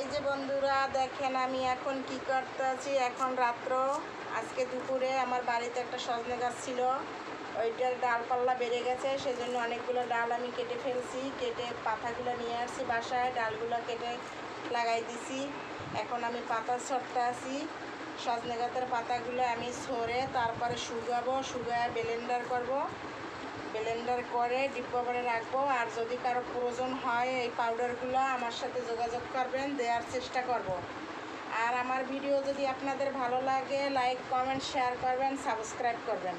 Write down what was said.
এই যে বন্ধুরা, দেখেন আমি এখন কি করতে আছি? এখন রাত্র, আজকে দুপুরে আমার বাড়িতে একটা সজনে গাছ ছিল। ওইটার ডালপাল্লা বেড়ে গেছে, সেজন্য অনেকগুলো ডাল আমি কেটে ফেলছি, কেটে পাতাগুলো নিয়ে আসছি বাসায়, ডালগুলো কেটে লাগাই দিছি। এখন আমি পাতা ছড়তে আছি। সজনে গাছের পাতাগুলো আমি ছড়ে তারপরে শুকাবো, শুকায় ব্লেন্ডার করব। ব্লেন্ডার করে ডিব্বা করে রাখব আর যদি কারও প্রয়োজন হয় এই পাউডারগুলো আমার সাথে যোগাযোগ করবেন, দেওয়ার চেষ্টা করব। আর আমার ভিডিও যদি আপনাদের ভালো লাগে লাইক কমেন্ট শেয়ার করবেন সাবস্ক্রাইব করবেন